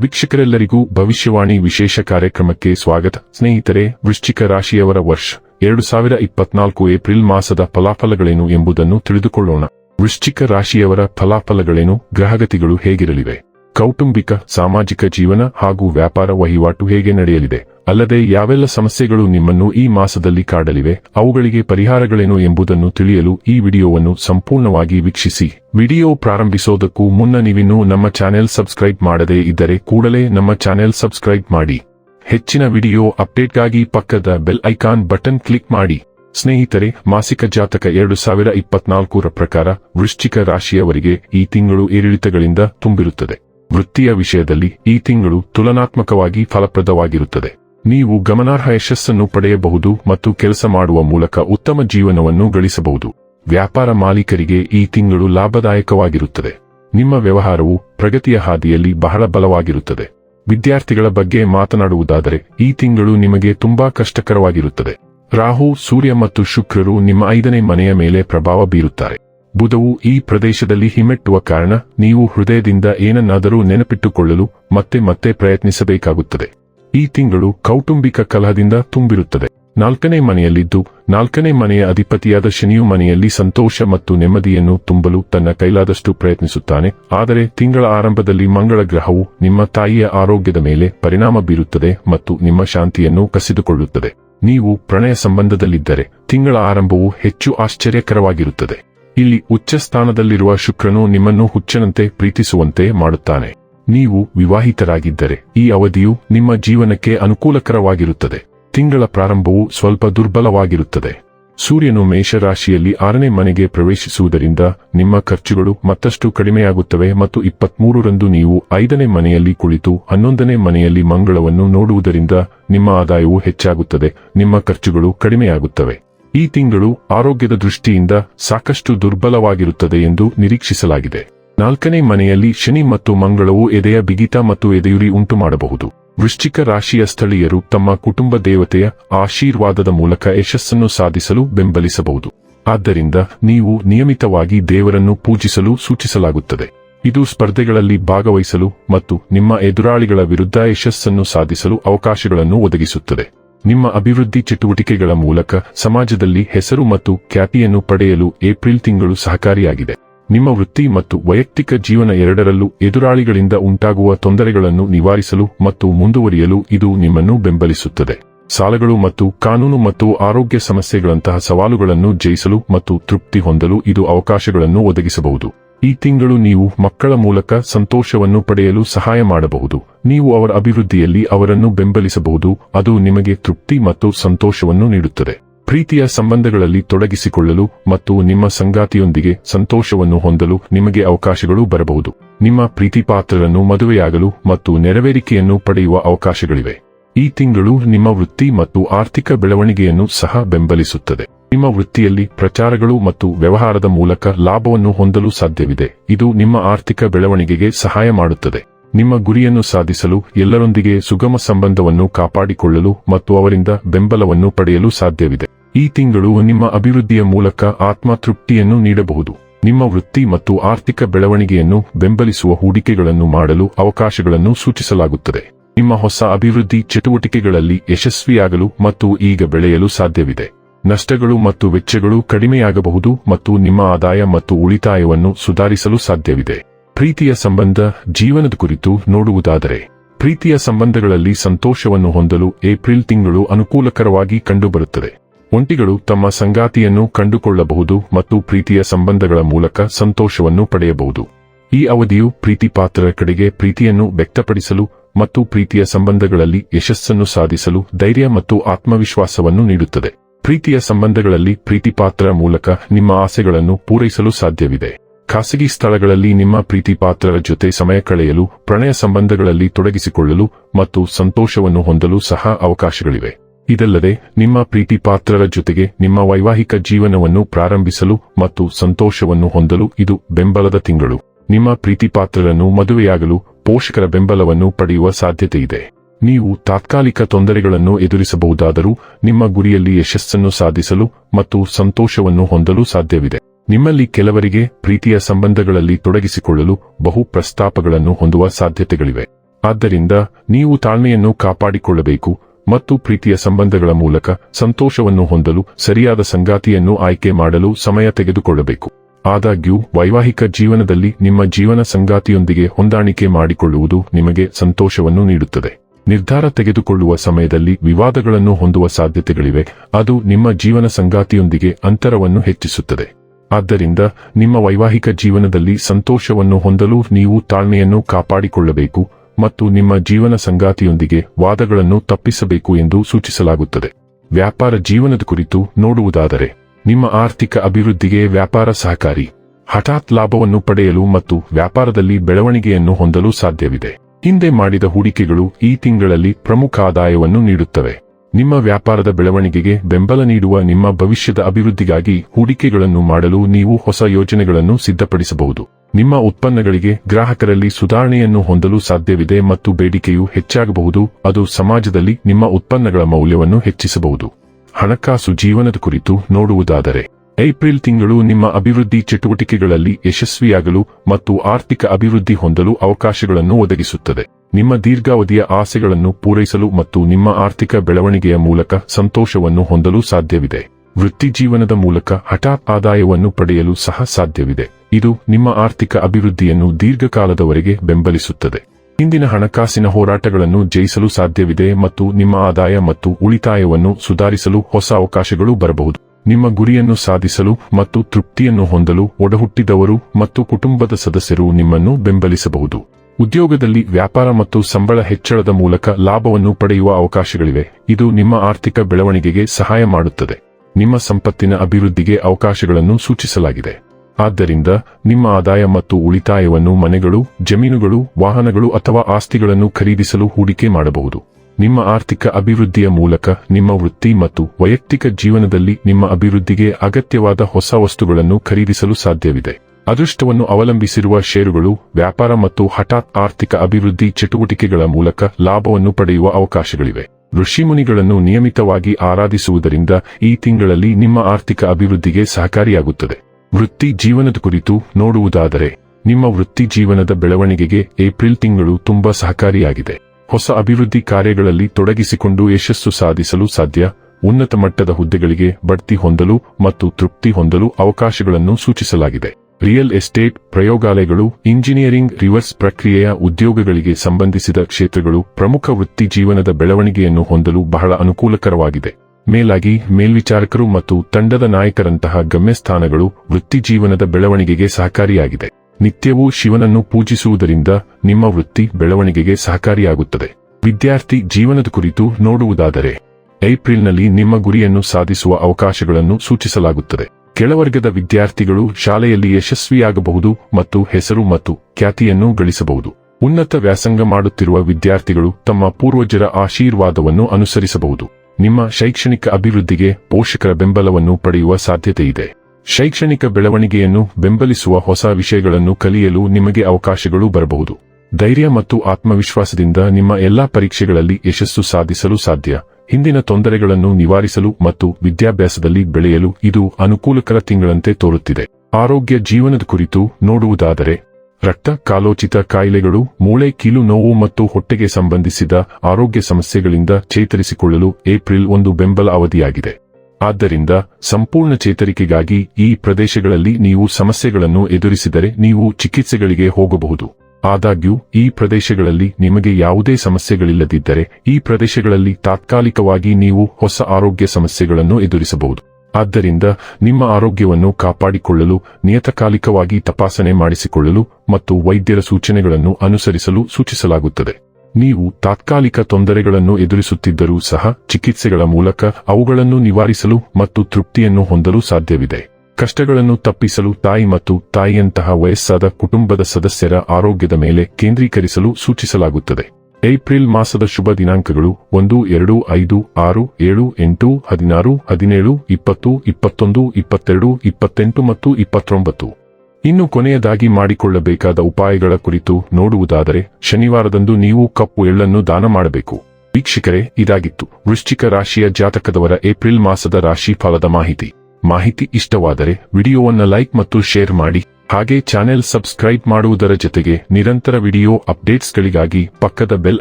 ವೀಕ್ಷಕರೆಲ್ಲರಿಗೂ ಭವಿಷ್ಯವಾಣಿ ವಿಶೇಷ ಕಾರ್ಯಕ್ರಮಕ್ಕೆ ಸ್ವಾಗತ. ಸ್ನೇಹಿತರೆ, ವೃಶ್ಚಿಕ ರಾಶಿಯವರ ವರ್ಷ ಎರಡು ಸಾವಿರ ಇಪ್ಪತ್ನಾಲ್ಕು ಏಪ್ರಿಲ್ ಮಾಸದ ಫಲಾಫಲಗಳೇನು ಎಂಬುದನ್ನು ತಿಳಿದುಕೊಳ್ಳೋಣ. ವೃಶ್ಚಿಕ ರಾಶಿಯವರ ಫಲಾಫಲಗಳೇನು, ಗ್ರಹಗತಿಗಳು ಹೇಗಿರಲಿವೆ? ಕೌಟುಂಬಿಕ, ಸಾಮಾಜಿಕ ಜೀವನ ಹಾಗೂ ವ್ಯಾಪಾರ ವಹಿವಾಟು ಹೇಗೆ ನಡೆಯಲಿದೆ? ಅಲ್ಲದೆ ಯಾವೆಲ್ಲ ಸಮಸ್ಯೆಗಳು ನಿಮ್ಮನ್ನು ಈ ಮಾಸದಲ್ಲಿ ಕಾಡಲಿವೆ, ಅವುಗಳಿಗೆ ಪರಿಹಾರಗಳೇನು ಎಂಬುದನ್ನು ತಿಳಿಯಲು ಈ ವಿಡಿಯೋವನ್ನು ಸಂಪೂರ್ಣವಾಗಿ ವೀಕ್ಷಿಸಿ. ವಿಡಿಯೋ ಪ್ರಾರಂಭಿಸೋದಕ್ಕೂ ಮುನ್ನ ನೀವಿನ್ನೂ ನಮ್ಮ ಚಾನೆಲ್ ಸಬ್ಸ್ಕ್ರೈಬ್ ಮಾಡದೇ ಇದ್ದರೆ ಕೂಡಲೇ ನಮ್ಮ ಚಾನೆಲ್ ಸಬ್ಸ್ಕ್ರೈಬ್ ಮಾಡಿ. ಹೆಚ್ಚಿನ ವಿಡಿಯೋ ಅಪ್ಡೇಟ್ಗಾಗಿ ಪಕ್ಕದ ಬೆಲ್ ಐಕಾನ್ ಬಟನ್ ಕ್ಲಿಕ್ ಮಾಡಿ. ಸ್ನೇಹಿತರೆ, ಮಾಸಿಕ ಜಾತಕ ಎರಡು ಸಾವಿರ ಇಪ್ಪತ್ನಾಲ್ಕರ ಪ್ರಕಾರ ವೃಶ್ಚಿಕ ರಾಶಿಯವರಿಗೆ ಈ ತಿಂಗಳು ಏರಿಳಿತಗಳಿಂದ ತುಂಬಿರುತ್ತದೆ. ವೃತ್ತಿಯ ವಿಷಯದಲ್ಲಿ ಈ ತಿಂಗಳು ತುಲನಾತ್ಮಕವಾಗಿ ಫಲಪ್ರದವಾಗಿರುತ್ತದೆ. ನೀವು ಗಮನಾರ್ಹ ಯಶಸ್ಸನ್ನು ಪಡೆಯಬಹುದು ಮತ್ತು ಕೆಲಸ ಮಾಡುವ ಮೂಲಕ ಉತ್ತಮ ಜೀವನವನ್ನು ಗಳಿಸಬಹುದು. ವ್ಯಾಪಾರ ಮಾಲೀಕರಿಗೆ ಈ ತಿಂಗಳು ಲಾಭದಾಯಕವಾಗಿರುತ್ತದೆ. ನಿಮ್ಮ ವ್ಯವಹಾರವು ಪ್ರಗತಿಯ ಹಾದಿಯಲ್ಲಿ ಬಹಳ ಬಲವಾಗಿರುತ್ತದೆ. ವಿದ್ಯಾರ್ಥಿಗಳ ಬಗ್ಗೆ ಮಾತನಾಡುವುದಾದರೆ, ಈ ತಿಂಗಳು ನಿಮಗೆ ತುಂಬಾ ಕಷ್ಟಕರವಾಗಿರುತ್ತದೆ. ರಾಹು, ಸೂರ್ಯ ಮತ್ತು ಶುಕ್ರರು ನಿಮ್ಮ ಐದನೇ ಮನೆಯ ಮೇಲೆ ಪ್ರಭಾವ ಬೀರುತ್ತಾರೆ. ಬುಧವು ಈ ಪ್ರದೇಶದಲ್ಲಿ ಹಿಮ್ಮೆಟ್ಟುವ ಕಾರಣ ನೀವು ಹೃದಯದಿಂದ ಏನನ್ನಾದರೂ ನೆನಪಿಟ್ಟುಕೊಳ್ಳಲು ಮತ್ತೆ ಮತ್ತೆ ಪ್ರಯತ್ನಿಸಬೇಕಾಗುತ್ತದೆ. ಈ ತಿಂಗಳು ಕೌಟುಂಬಿಕ ಕಲಹದಿಂದ ತುಂಬಿರುತ್ತದೆ. ನಾಲ್ಕನೇ ಮನೆಯಲ್ಲಿದ್ದು, ನಾಲ್ಕನೇ ಮನೆಯ ಅಧಿಪತಿಯಾದ ಶನಿಯು ಮನೆಯಲ್ಲಿ ಸಂತೋಷ ಮತ್ತು ನೆಮ್ಮದಿಯನ್ನು ತುಂಬಲು ತನ್ನ ಕೈಲಾದಷ್ಟು ಪ್ರಯತ್ನಿಸುತ್ತಾನೆ. ಆದರೆ ತಿಂಗಳ ಆರಂಭದಲ್ಲಿ ಮಂಗಳ ಗ್ರಹವು ನಿಮ್ಮ ತಾಯಿಯ ಆರೋಗ್ಯದ ಮೇಲೆ ಪರಿಣಾಮ ಬೀರುತ್ತದೆ ಮತ್ತು ನಿಮ್ಮ ಶಾಂತಿಯನ್ನು ಕಸಿದುಕೊಳ್ಳುತ್ತದೆ. ನೀವು ಪ್ರಣಯ ಸಂಬಂಧದಲ್ಲಿದ್ದರೆ ತಿಂಗಳ ಆರಂಭವು ಹೆಚ್ಚು ಆಶ್ಚರ್ಯಕರವಾಗಿರುತ್ತದೆ. ಇಲ್ಲಿ ಉಚ್ಚ ಸ್ಥಾನದಲ್ಲಿರುವ ಶುಕ್ರನು ನಿಮ್ಮನ್ನು ಹುಚ್ಚನಂತೆ ಪ್ರೀತಿಸುವಂತೆ ಮಾಡುತ್ತಾನೆ. ನೀವು ವಿವಾಹಿತರಾಗಿದ್ದರೆ ಈ ಅವಧಿಯು ನಿಮ್ಮ ಜೀವನಕ್ಕೆ ಅನುಕೂಲಕರವಾಗಿರುತ್ತದೆ. ತಿಂಗಳ ಪ್ರಾರಂಭವು ಸ್ವಲ್ಪ ದುರ್ಬಲವಾಗಿರುತ್ತದೆ. ಸೂರ್ಯನು ಮೇಷರಾಶಿಯಲ್ಲಿ ಆರನೇ ಮನೆಗೆ ಪ್ರವೇಶಿಸುವುದರಿಂದ ನಿಮ್ಮ ಖರ್ಚುಗಳು ಮತ್ತಷ್ಟು ಕಡಿಮೆಯಾಗುತ್ತವೆ ಮತ್ತು ಇಪ್ಪತ್ಮೂರರಂದು ನೀವು ಐದನೇ ಮನೆಯಲ್ಲಿ ಕುಳಿತು ಹನ್ನೊಂದನೇ ಮನೆಯಲ್ಲಿ ಮಂಗಳವನ್ನು ನೋಡುವುದರಿಂದ ನಿಮ್ಮ ಆದಾಯವು ಹೆಚ್ಚಾಗುತ್ತದೆ, ನಿಮ್ಮ ಖರ್ಚುಗಳು ಕಡಿಮೆಯಾಗುತ್ತವೆ. ಈ ತಿಂಗಳು ಆರೋಗ್ಯದ ದೃಷ್ಟಿಯಿಂದ ಸಾಕಷ್ಟು ದುರ್ಬಲವಾಗಿರುತ್ತದೆ ಎಂದು ನಿರೀಕ್ಷಿಸಲಾಗಿದೆ. ನಾಲ್ಕನೇ ಮನೆಯಲ್ಲಿ ಶನಿ ಮತ್ತು ಮಂಗಳವು ಎದೆಯ ಬಿಗಿತ ಮತ್ತು ಎದೆಯುರಿ ಉಂಟು ಮಾಡಬಹುದು ವೃಶ್ಚಿಕ ರಾಶಿಯ ಸ್ಥಳೀಯರು ತಮ್ಮ ಕುಟುಂಬ ದೇವತೆಯ ಆಶೀರ್ವಾದದ ಮೂಲಕ ಯಶಸ್ಸನ್ನು ಸಾಧಿಸಲು ಬೆಂಬಲಿಸಬಹುದು. ಆದ್ದರಿಂದ ನೀವು ನಿಯಮಿತವಾಗಿ ದೇವರನ್ನು ಪೂಜಿಸಲು ಸೂಚಿಸಲಾಗುತ್ತದೆ. ಇದು ಸ್ಪರ್ಧೆಗಳಲ್ಲಿ ಭಾಗವಹಿಸಲು ಮತ್ತು ನಿಮ್ಮ ಎದುರಾಳಿಗಳ ವಿರುದ್ಧ ಯಶಸ್ಸನ್ನು ಸಾಧಿಸಲು ಅವಕಾಶಗಳನ್ನು ಒದಗಿಸುತ್ತದೆ. ನಿಮ್ಮ ಅಭಿವೃದ್ಧಿ ಚಟುವಟಿಕೆಗಳ ಮೂಲಕ ಸಮಾಜದಲ್ಲಿ ಹೆಸರು ಮತ್ತು ಖ್ಯಾತಿಯನ್ನು ಪಡೆಯಲು ಏಪ್ರಿಲ್ ತಿಂಗಳು ಸಹಕಾರಿಯಾಗಿದೆ. ನಿಮ್ಮ ವೃತ್ತಿ ಮತ್ತು ವೈಯಕ್ತಿಕ ಜೀವನ ಎರಡರಲ್ಲೂ ಎದುರಾಳಿಗಳಿಂದ ಉಂಟಾಗುವ ತೊಂದರೆಗಳನ್ನು ನಿವಾರಿಸಲು ಮತ್ತು ಮುಂದುವರಿಯಲು ಇದು ನಿಮ್ಮನ್ನು ಬೆಂಬಲಿಸುತ್ತದೆ. ಸಾಲಗಳು ಮತ್ತು ಕಾನೂನು ಮತ್ತು ಆರೋಗ್ಯ ಸಮಸ್ಯೆಗಳಂತಹ ಸವಾಲುಗಳನ್ನು ಜಯಿಸಲು ಮತ್ತು ತೃಪ್ತಿ ಹೊಂದಲು ಇದು ಅವಕಾಶಗಳನ್ನು ಒದಗಿಸಬಹುದು. ಈ ತಿಂಗಳು ನೀವು ಮಕ್ಕಳ ಮೂಲಕ ಸಂತೋಷವನ್ನು ಪಡೆಯಲು ಸಹಾಯ ಮಾಡಬಹುದು. ನೀವು ಅವರ ಅಭಿವೃದ್ಧಿಯಲ್ಲಿ ಅವರನ್ನು ಬೆಂಬಲಿಸಬಹುದು. ಅದು ನಿಮಗೆ ತೃಪ್ತಿ ಮತ್ತು ಸಂತೋಷವನ್ನು ನೀಡುತ್ತದೆ. ಪ್ರೀತಿಯ ಸಂಬಂಧಗಳಲ್ಲಿ ತೊಡಗಿಸಿಕೊಳ್ಳಲು ಮತ್ತು ನಿಮ್ಮ ಸಂಗಾತಿಯೊಂದಿಗೆ ಸಂತೋಷವನ್ನು ಹೊಂದಲು ನಿಮಗೆ ಅವಕಾಶಗಳು ಬರಬಹುದು. ನಿಮ್ಮ ಪ್ರೀತಿಪಾತ್ರರನ್ನು ಮದುವೆಯಾಗಲು ಮತ್ತು ನೆರವೇರಿಕೆಯನ್ನು ಪಡೆಯುವ ಅವಕಾಶಗಳಿವೆ. ಈ ತಿಂಗಳು ನಿಮ್ಮ ವೃತ್ತಿ ಮತ್ತು ಆರ್ಥಿಕ ಬೆಳವಣಿಗೆಯನ್ನು ಸಹ ಬೆಂಬಲಿಸುತ್ತದೆ. ನಿಮ್ಮ ವೃತ್ತಿಯಲ್ಲಿ ಪ್ರಚಾರಗಳು ಮತ್ತು ವ್ಯವಹಾರದ ಮೂಲಕ ಲಾಭವನ್ನು ಹೊಂದಲು ಸಾಧ್ಯವಿದೆ. ಇದು ನಿಮ್ಮ ಆರ್ಥಿಕ ಬೆಳವಣಿಗೆಗೆ ಸಹಾಯ ಮಾಡುತ್ತದೆ. ನಿಮ್ಮ ಗುರಿಯನ್ನು ಸಾಧಿಸಲು ಎಲ್ಲರೊಂದಿಗೆ ಸುಗಮ ಸಂಬಂಧವನ್ನು ಕಾಪಾಡಿಕೊಳ್ಳಲು ಮತ್ತು ಅವರಿಂದ ಬೆಂಬಲವನ್ನು ಪಡೆಯಲು ಸಾಧ್ಯವಿದೆ. ಈ ತಿಂಗಳು ನಿಮ್ಮ ಅಭಿವೃದ್ಧಿಯ ಮೂಲಕ ಆತ್ಮತೃಪ್ತಿಯನ್ನು ನೀಡಬಹುದು. ನಿಮ್ಮ ವೃತ್ತಿ ಮತ್ತು ಆರ್ಥಿಕ ಬೆಳವಣಿಗೆಯನ್ನು ಬೆಂಬಲಿಸುವ ಹೂಡಿಕೆಗಳನ್ನು ಮಾಡಲು ಅವಕಾಶಗಳನ್ನು ಸೂಚಿಸಲಾಗುತ್ತದೆ. ನಿಮ್ಮ ಹೊಸ ಅಭಿವೃದ್ಧಿ ಚಟುವಟಿಕೆಗಳಲ್ಲಿ ಯಶಸ್ವಿಯಾಗಲು ಮತ್ತು ಈಗ ಬೆಳೆಯಲು ಸಾಧ್ಯವಿದೆ. ನಷ್ಟಗಳು ಮತ್ತು ವೆಚ್ಚಗಳು ಕಡಿಮೆಯಾಗಬಹುದು ಮತ್ತು ನಿಮ್ಮ ಆದಾಯ ಮತ್ತು ಉಳಿತಾಯವನ್ನು ಸುಧಾರಿಸಲು ಸಾಧ್ಯವಿದೆ. ಪ್ರೀತಿಯ ಸಂಬಂಧ ಜೀವನದ ಕುರಿತು ನೋಡುವುದಾದರೆ, ಪ್ರೀತಿಯ ಸಂಬಂಧಗಳಲ್ಲಿ ಸಂತೋಷವನ್ನು ಹೊಂದಲು ಏಪ್ರಿಲ್ ತಿಂಗಳು ಅನುಕೂಲಕರವಾಗಿ ಕಂಡುಬರುತ್ತದೆ. ಒಂಟಿಗಳು ತಮ್ಮ ಸಂಗಾತಿಯನ್ನು ಕಂಡುಕೊಳ್ಳಬಹುದು ಮತ್ತು ಪ್ರೀತಿಯ ಸಂಬಂಧಗಳ ಮೂಲಕ ಸಂತೋಷವನ್ನು ಪಡೆಯಬಹುದು. ಈ ಅವಧಿಯು ಪ್ರೀತಿಪಾತ್ರರ ಕಡೆಗೆ ಪ್ರೀತಿಯನ್ನು ವ್ಯಕ್ತಪಡಿಸಲು ಮತ್ತು ಪ್ರೀತಿಯ ಸಂಬಂಧಗಳಲ್ಲಿ ಯಶಸ್ಸನ್ನು ಸಾಧಿಸಲು ಧೈರ್ಯ ಮತ್ತು ಆತ್ಮವಿಶ್ವಾಸವನ್ನು ನೀಡುತ್ತದೆ. ಪ್ರೀತಿಯ ಸಂಬಂಧಗಳಲ್ಲಿ ಪ್ರೀತಿಪಾತ್ರರ ಮೂಲಕ ನಿಮ್ಮ ಆಸೆಗಳನ್ನು ಪೂರೈಸಲು ಸಾಧ್ಯವಿದೆ. ಖಾಸಗಿ ಸ್ಥಳಗಳಲ್ಲಿ ನಿಮ್ಮ ಪ್ರೀತಿಪಾತ್ರರ ಜೊತೆ ಸಮಯ ಕಳೆಯಲು, ಪ್ರಣಯ ಸಂಬಂಧಗಳಲ್ಲಿ ತೊಡಗಿಸಿಕೊಳ್ಳಲು ಮತ್ತು ಸಂತೋಷವನ್ನು ಹೊಂದಲು ಸಹ ಅವಕಾಶಗಳಿವೆ. ಇದಲ್ಲದೆ, ನಿಮ್ಮ ಪ್ರೀತಿಪಾತ್ರರ ಜೊತೆಗೆ ನಿಮ್ಮ ವೈವಾಹಿಕ ಜೀವನವನ್ನು ಪ್ರಾರಂಭಿಸಲು ಮತ್ತು ಸಂತೋಷವನ್ನು ಹೊಂದಲು ಇದು ಬೆಂಬಲದ ತಿಂಗಳು. ನಿಮ್ಮ ಪ್ರೀತಿಪಾತ್ರರನ್ನು ಮದುವೆಯಾಗಲು ಪೋಷಕರ ಬೆಂಬಲವನ್ನು ಪಡೆಯುವ ಸಾಧ್ಯತೆಯಿದೆ. ನೀವು ತಾತ್ಕಾಲಿಕ ತೊಂದರೆಗಳನ್ನು ಎದುರಿಸಬಹುದಾದರೂ ನಿಮ್ಮ ಗುರಿಯಲ್ಲಿ ಯಶಸ್ಸನ್ನು ಸಾಧಿಸಲು ಮತ್ತು ಸಂತೋಷವನ್ನು ಹೊಂದಲು ಸಾಧ್ಯವಿದೆ. ನಿಮ್ಮಲ್ಲಿ ಕೆಲವರಿಗೆ ಪ್ರೀತಿಯ ಸಂಬಂಧಗಳಲ್ಲಿ ತೊಡಗಿಸಿಕೊಳ್ಳಲು ಬಹು ಪ್ರಸ್ತಾಪಗಳನ್ನು ಹೊಂದುವ ಸಾಧ್ಯತೆಗಳಿವೆ. ಆದ್ದರಿಂದ ನೀವು ತಾಳ್ಮೆಯನ್ನು ಕಾಪಾಡಿಕೊಳ್ಳಬೇಕು ಮತ್ತು ಪ್ರೀತಿಯ ಸಂಬಂಧಗಳ ಮೂಲಕ ಸಂತೋಷವನ್ನು ಹೊಂದಲು ಸರಿಯಾದ ಸಂಗಾತಿಯನ್ನು ಆಯ್ಕೆ ಮಾಡಲು ಸಮಯ ತೆಗೆದುಕೊಳ್ಳಬೇಕು. ಆದಾಗ್ಯೂ, ವೈವಾಹಿಕ ಜೀವನದಲ್ಲಿ ನಿಮ್ಮ ಜೀವನ ಸಂಗಾತಿಯೊಂದಿಗೆ ಹೊಂದಾಣಿಕೆ ಮಾಡಿಕೊಳ್ಳುವುದು ನಿಮಗೆ ಸಂತೋಷವನ್ನು ನೀಡುತ್ತದೆ. ನಿರ್ಧಾರ ತೆಗೆದುಕೊಳ್ಳುವ ಸಮಯದಲ್ಲಿ ವಿವಾದಗಳನ್ನು ಹೊಂದುವ ಸಾಧ್ಯತೆಗಳಿವೆ. ಅದು ನಿಮ್ಮ ಜೀವನ ಸಂಗಾತಿಯೊಂದಿಗೆ ಅಂತರವನ್ನು ಹೆಚ್ಚಿಸುತ್ತದೆ. ಆದ್ದರಿಂದ ನಿಮ್ಮ ವೈವಾಹಿಕ ಜೀವನದಲ್ಲಿ ಸಂತೋಷವನ್ನು ಹೊಂದಲು ನೀವು ತಾಳ್ಮೆಯನ್ನು ಕಾಪಾಡಿಕೊಳ್ಳಬೇಕು ಮತ್ತು ನಿಮ್ಮ ಜೀವನ ಸಂಗಾತಿಯೊಂದಿಗೆ ವಾದಗಳನ್ನು ತಪ್ಪಿಸಬೇಕು ಎಂದು ಸೂಚಿಸಲಾಗುತ್ತದೆ. ವ್ಯಾಪಾರ ಜೀವನದ ಕುರಿತು ನೋಡುವುದಾದರೆ, ನಿಮ್ಮ ಆರ್ಥಿಕ ಅಭಿವೃದ್ಧಿಗೆ ವ್ಯಾಪಾರ ಸಹಕಾರಿ, ಹಠಾತ್ ಲಾಭವನ್ನು ಪಡೆಯಲು ಮತ್ತು ವ್ಯಾಪಾರದಲ್ಲಿ ಬೆಳವಣಿಗೆಯನ್ನು ಹೊಂದಲು ಸಾಧ್ಯವಿದೆ. ಹಿಂದೆ ಮಾಡಿದ ಹೂಡಿಕೆಗಳು ಈ ತಿಂಗಳಲ್ಲಿ ಪ್ರಮುಖ ಆದಾಯವನ್ನು ನೀಡುತ್ತವೆ. ನಿಮ್ಮ ವ್ಯಾಪಾರದ ಬೆಳವಣಿಗೆಗೆ ಬೆಂಬಲ ನೀಡುವ ನಿಮ್ಮ ಭವಿಷ್ಯದ ಅಭಿವೃದ್ಧಿಗಾಗಿ ಹೂಡಿಕೆಗಳನ್ನು ಮಾಡಲು ನೀವು ಹೊಸ ಯೋಜನೆಗಳನ್ನು ಸಿದ್ಧಪಡಿಸಬಹುದು. ನಿಮ್ಮ ಉತ್ಪನ್ನಗಳಿಗೆ ಗ್ರಾಹಕರಲ್ಲಿ ಸುಧಾರಣೆಯನ್ನು ಹೊಂದಲು ಸಾಧ್ಯವಿದೆ ಮತ್ತು ಬೇಡಿಕೆಯು ಹೆಚ್ಚಾಗಬಹುದು, ಅದು ಸಮಾಜದಲ್ಲಿ ನಿಮ್ಮ ಉತ್ಪನ್ನಗಳ ಮೌಲ್ಯವನ್ನು ಹೆಚ್ಚಿಸಬಹುದು. ಹಣಕಾಸು ಜೀವನದ ಕುರಿತು ನೋಡುವುದಾದರೆ ಏಪ್ರಿಲ್ ತಿಂಗಳು ನಿಮ್ಮ ಅಭಿವೃದ್ಧಿ ಚಟುವಟಿಕೆಗಳಲ್ಲಿ ಯಶಸ್ವಿಯಾಗಲು ಮತ್ತು ಆರ್ಥಿಕ ಅಭಿವೃದ್ಧಿ ಹೊಂದಲು ಅವಕಾಶಗಳನ್ನು ಒದಗಿಸುತ್ತದೆ. ನಿಮ್ಮ ದೀರ್ಘಾವಧಿಯ ಆಸೆಗಳನ್ನು ಪೂರೈಸಲು ಮತ್ತು ನಿಮ್ಮ ಆರ್ಥಿಕ ಬೆಳವಣಿಗೆಯ ಮೂಲಕ ಸಂತೋಷವನ್ನು ಹೊಂದಲು ಸಾಧ್ಯವಿದೆ. ವೃತ್ತಿಜೀವನದ ಮೂಲಕ ಹಠಾತ್ ಆದಾಯವನ್ನು ಪಡೆಯಲು ಸಹ ಸಾಧ್ಯವಿದೆ. ಇದು ನಿಮ್ಮ ಆರ್ಥಿಕ ಅಭಿವೃದ್ಧಿಯನ್ನು ದೀರ್ಘಕಾಲದವರೆಗೆ ಬೆಂಬಲಿಸುತ್ತದೆ. ಇಂದಿನ ಹಣಕಾಸಿನ ಹೋರಾಟಗಳನ್ನು ಜಯಿಸಲು ಸಾಧ್ಯವಿದೆ ಮತ್ತು ನಿಮ್ಮ ಆದಾಯ ಮತ್ತು ಉಳಿತಾಯವನ್ನು ಸುಧಾರಿಸಲು ಹೊಸ ಅವಕಾಶಗಳು ಬರಬಹುದು. ನಿಮ್ಮ ಗುರಿಯನ್ನು ಸಾಧಿಸಲು ಮತ್ತು ತೃಪ್ತಿಯನ್ನು ಹೊಂದಲು ಒಡಹುಟ್ಟಿದವರು ಮತ್ತು ಕುಟುಂಬದ ಸದಸ್ಯರು ನಿಮ್ಮನ್ನು ಬೆಂಬಲಿಸಬಹುದು. ಉದ್ಯೋಗದಲ್ಲಿ ವ್ಯಾಪಾರ ಮತ್ತು ಸಂಬಳ ಹೆಚ್ಚಳದ ಮೂಲಕ ಲಾಭವನ್ನು ಪಡೆಯುವ ಅವಕಾಶಗಳಿವೆ. ಇದು ನಿಮ್ಮ ಆರ್ಥಿಕ ಬೆಳವಣಿಗೆಗೆ ಸಹಾಯ ಮಾಡುತ್ತದೆ. ನಿಮ್ಮ ಸಂಪತ್ತಿನ ಅಭಿವೃದ್ಧಿಗೆ ಅವಕಾಶಗಳನ್ನು ಸೂಚಿಸಲಾಗಿದೆ. ಆದ್ದರಿಂದ ನಿಮ್ಮ ಆದಾಯ ಮತ್ತು ಉಳಿತಾಯವನ್ನು ಮನೆಗಳು, ಜಮೀನುಗಳು, ವಾಹನಗಳು ಅಥವಾ ಆಸ್ತಿಗಳನ್ನು ಖರೀದಿಸಲು ಹೂಡಿಕೆ ಮಾಡಬಹುದು. ನಿಮ್ಮ ಆರ್ಥಿಕ ಅಭಿವೃದ್ಧಿಯ ಮೂಲಕ ನಿಮ್ಮ ವೃತ್ತಿ ಮತ್ತು ವೈಯಕ್ತಿಕ ಜೀವನದಲ್ಲಿ ನಿಮ್ಮ ಅಭಿವೃದ್ಧಿಗೆ ಅಗತ್ಯವಾದ ಹೊಸ ವಸ್ತುಗಳನ್ನು ಖರೀದಿಸಲು ಸಾಧ್ಯವಿದೆ. ಅದೃಷ್ಟವನ್ನು ಅವಲಂಬಿಸಿರುವ ಷೇರುಗಳು, ವ್ಯಾಪಾರ ಮತ್ತು ಹಠಾತ್ ಆರ್ಥಿಕ ಅಭಿವೃದ್ಧಿ ಚಟುವಟಿಕೆಗಳ ಮೂಲಕ ಲಾಭವನ್ನು ಪಡೆಯುವ ಅವಕಾಶಗಳಿವೆ. ಋಷಿಮುನಿಗಳನ್ನು ನಿಯಮಿತವಾಗಿ ಆರಾಧಿಸುವುದರಿಂದ ಈ ತಿಂಗಳಲ್ಲಿ ನಿಮ್ಮ ಆರ್ಥಿಕ ಅಭಿವೃದ್ಧಿಗೆ ಸಹಕಾರಿಯಾಗುತ್ತದೆ. ವೃತ್ತಿ ಜೀವನದ ಕುರಿತು ನೋಡುವುದಾದರೆ, ನಿಮ್ಮ ವೃತ್ತಿ ಜೀವನದ ಬೆಳವಣಿಗೆಗೆ ಏಪ್ರಿಲ್ ತಿಂಗಳು ತುಂಬಾ ಸಹಕಾರಿಯಾಗಿದೆ. ಹೊಸ ಅಭಿವೃದ್ಧಿ ಕಾರ್ಯಗಳಲ್ಲಿ ತೊಡಗಿಸಿಕೊಂಡು ಯಶಸ್ಸು ಸಾಧಿಸಲು ಸಾಧ್ಯ. ಉನ್ನತ ಮಟ್ಟದ ಹುದ್ದೆಗಳಿಗೆ ಬಡ್ತಿ ಹೊಂದಲು ಮತ್ತು ತೃಪ್ತಿ ಹೊಂದಲು ಅವಕಾಶಗಳನ್ನು ಸೂಚಿಸಲಾಗಿದೆ. ರಿಯಲ್ ಎಸ್ಟೇಟ್ ಪ್ರಯೋಗಾಲಯಗಳು, ಇಂಜಿನಿಯರಿಂಗ್, ರಿವರ್ಸ್ ಪ್ರಕ್ರಿಯೆಯ ಉದ್ಯೋಗಗಳಿಗೆ ಸಂಬಂಧಿಸಿದ ಕ್ಷೇತ್ರಗಳು ಪ್ರಮುಖ ವೃತ್ತಿ ಜೀವನದ ಬೆಳವಣಿಗೆಯನ್ನು ಹೊಂದಲು ಬಹಳ ಅನುಕೂಲಕರವಾಗಿದೆ. ಮೇಲಾಗಿ ಮೇಲ್ವಿಚಾರಕರು ಮತ್ತು ತಂಡದ ನಾಯಕರಂತಹ ಗಮ್ಯಸ್ಥಾನಗಳು ವೃತ್ತಿ ಜೀವನದ ಬೆಳವಣಿಗೆಗೆ ಸಹಕಾರಿಯಾಗಿದೆ. ನಿತ್ಯವೂ ಶಿವನನ್ನು ಪೂಜಿಸುವುದರಿಂದ ನಿಮ್ಮ ವೃತ್ತಿ ಬೆಳವಣಿಗೆಗೆ ಸಹಕಾರಿಯಾಗುತ್ತದೆ. ವಿದ್ಯಾರ್ಥಿ ಜೀವನದ ಕುರಿತು ನೋಡುವುದಾದರೆ, ಏಪ್ರಿಲ್ನಲ್ಲಿ ನಿಮ್ಮ ಗುರಿಯನ್ನು ಸಾಧಿಸುವ ಅವಕಾಶಗಳನ್ನು ಸೂಚಿಸಲಾಗುತ್ತದೆ. ಕೆಳವರ್ಗದ ವಿದ್ಯಾರ್ಥಿಗಳು ಶಾಲೆಯಲ್ಲಿ ಯಶಸ್ವಿಯಾಗಬಹುದು ಮತ್ತು ಹೆಸರು ಮತ್ತು ಖ್ಯಾತಿಯನ್ನು ಗಳಿಸಬಹುದು. ಉನ್ನತ ವ್ಯಾಸಂಗ ಮಾಡುತ್ತಿರುವ ವಿದ್ಯಾರ್ಥಿಗಳು ತಮ್ಮ ಪೂರ್ವಜರ ಆಶೀರ್ವಾದವನ್ನು ಅನುಸರಿಸಬಹುದು. ನಿಮ್ಮ ಶೈಕ್ಷಣಿಕ ಅಭಿವೃದ್ಧಿಗೆ ಪೋಷಕರ ಬೆಂಬಲವನ್ನು ಪಡೆಯುವ ಸಾಧ್ಯತೆಯಿದೆ. ಶೈಕ್ಷಣಿಕ ಬೆಳವಣಿಗೆಯನ್ನು ಬೆಂಬಲಿಸುವ ಹೊಸ ವಿಷಯಗಳನ್ನು ಕಲಿಯಲು ನಿಮಗೆ ಅವಕಾಶಗಳು ಬರಬಹುದು. ಧೈರ್ಯ ಮತ್ತು ಆತ್ಮವಿಶ್ವಾಸದಿಂದ ನಿಮ್ಮ ಎಲ್ಲಾ ಪರೀಕ್ಷೆಗಳಲ್ಲಿ ಯಶಸ್ಸು ಸಾಧಿಸಲು ಸಾಧ್ಯ. ಹಿಂದಿನ ತೊಂದರೆಗಳನ್ನು ನಿವಾರಿಸಲು ಮತ್ತು ವಿದ್ಯಾಭ್ಯಾಸದಲ್ಲಿ ಬೆಳೆಯಲು ಇದು ಅನುಕೂಲಕರ ತಿಂಗಳಂತೆ ತೋರುತ್ತಿದೆ. ಆರೋಗ್ಯ ಜೀವನದ ಕುರಿತು ನೋಡುವುದಾದರೆ, ರಕ್ತ, ಕಾಲೋಚಿತ ಕಾಯಿಲೆಗಳು, ಮೂಳೆ, ಕೀಲು ನೋವು ಮತ್ತು ಹೊಟ್ಟೆಗೆ ಸಂಬಂಧಿಸಿದ ಆರೋಗ್ಯ ಸಮಸ್ಯೆಗಳಿಂದ ಚೇತರಿಸಿಕೊಳ್ಳಲು ಏಪ್ರಿಲ್ ಒಂದು ಬೆಂಬಲ ಅವಧಿಯಾಗಿದೆ. ಆದ್ದರಿಂದ ಸಂಪೂರ್ಣ ಚೇತರಿಕೆಗಾಗಿ ಈ ಪ್ರದೇಶಗಳಲ್ಲಿ ನೀವು ಸಮಸ್ಯೆಗಳನ್ನು ಎದುರಿಸಿದರೆ ನೀವು ಚಿಕಿತ್ಸೆಗಳಿಗೆ ಹೋಗಬಹುದು. ಆದಾಗ್ಯೂ, ಈ ಪ್ರದೇಶಗಳಲ್ಲಿ ನಿಮಗೆ ಯಾವುದೇ ಸಮಸ್ಯೆಗಳಿಲ್ಲದಿದ್ದರೆ, ಈ ಪ್ರದೇಶಗಳಲ್ಲಿ ತಾತ್ಕಾಲಿಕವಾಗಿ ನೀವು ಹೊಸ ಆರೋಗ್ಯ ಸಮಸ್ಯೆಗಳನ್ನು ಎದುರಿಸಬಹುದು. ಆದ್ದರಿಂದ, ನಿಮ್ಮ ಆರೋಗ್ಯವನ್ನು ಕಾಪಾಡಿಕೊಳ್ಳಲು, ನಿಯತಕಾಲಿಕವಾಗಿ ತಪಾಸಣೆ ಮಾಡಿಸಿಕೊಳ್ಳಲು ಮತ್ತು ವೈದ್ಯರ ಸೂಚನೆಗಳನ್ನು ಅನುಸರಿಸಲು ಸೂಚಿಸಲಾಗುತ್ತದೆ. ನೀವು ತಾತ್ಕಾಲಿಕ ತೊಂದರೆಗಳನ್ನು ಎದುರಿಸುತ್ತಿದ್ದರೂ ಸಹ ಚಿಕಿತ್ಸೆಗಳ ಮೂಲಕ ಅವುಗಳನ್ನು ನಿವಾರಿಸಲು ಮತ್ತು ತೃಪ್ತಿಯನ್ನು ಹೊಂದಲು ಸಾಧ್ಯವಿದೆ. ಕಷ್ಟಗಳನ್ನು ತಪ್ಪಿಸಲು ತಾಯಿ ಮತ್ತು ತಾಯಿಯಂತಹ ವಯಸ್ಸಾದ ಕುಟುಂಬದ ಸದಸ್ಯರ ಆರೋಗ್ಯದ ಮೇಲೆ ಕೇಂದ್ರೀಕರಿಸಲು ಸೂಚಿಸಲಾಗುತ್ತದೆ. ಏಪ್ರಿಲ್ ಮಾಸದ ಶುಭ ದಿನಾಂಕಗಳು ಒಂದು, ಎರಡು, ಐದು, ಆರು, ಏಳು, ಎಂಟು, ಹದಿನಾರು, ಹದಿನೇಳು, ಇಪ್ಪತ್ತು, ಇಪ್ಪತ್ತೊಂದು, ಇಪ್ಪತ್ತೆರಡು, ಇಪ್ಪತ್ತೆಂಟು ಮತ್ತು ಇಪ್ಪತ್ತೊಂಬತ್ತು. ಇನ್ನು ಕೊನೆಯದಾಗಿ ಮಾಡಿಕೊಳ್ಳಬೇಕಾದ ಉಪಾಯಗಳ ಕುರಿತು ನೋಡುವುದಾದರೆ, ಶನಿವಾರದಂದು ನೀವು ಕಪ್ಪು ಎಳ್ಳನ್ನು ದಾನ ಮಾಡಬೇಕು. ವೀಕ್ಷಕರೇ, ಇದಾಗಿತ್ತು. ವೃಶ್ಚಿಕ ರಾಶಿಯ ಜಾತಕದವರ ಏಪ್ರಿಲ್ ಮಾಸದ ರಾಶಿ ಫಲದ ಮಾಹಿತಿ. ಮಾಹಿತಿ ಇಷ್ಟವಾದರೆ ವಿಡಿಯೋವನ್ನು ಲೈಕ್ ಮತ್ತು ಶೇರ್ ಮಾಡಿ. ಹಾಗೆ ಚಾನೆಲ್ ಸಬ್ಸ್ಕ್ರೈಬ್ ಮಾಡುವುದರ ಜೊತೆಗೆ ನಿರಂತರ ವಿಡಿಯೋ ಅಪ್ಡೇಟ್ಸ್ಗಳಿಗಾಗಿ ಪಕ್ಕದ ಬೆಲ್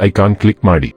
ಐಕಾನ್ ಕ್ಲಿಕ್ ಮಾಡಿ.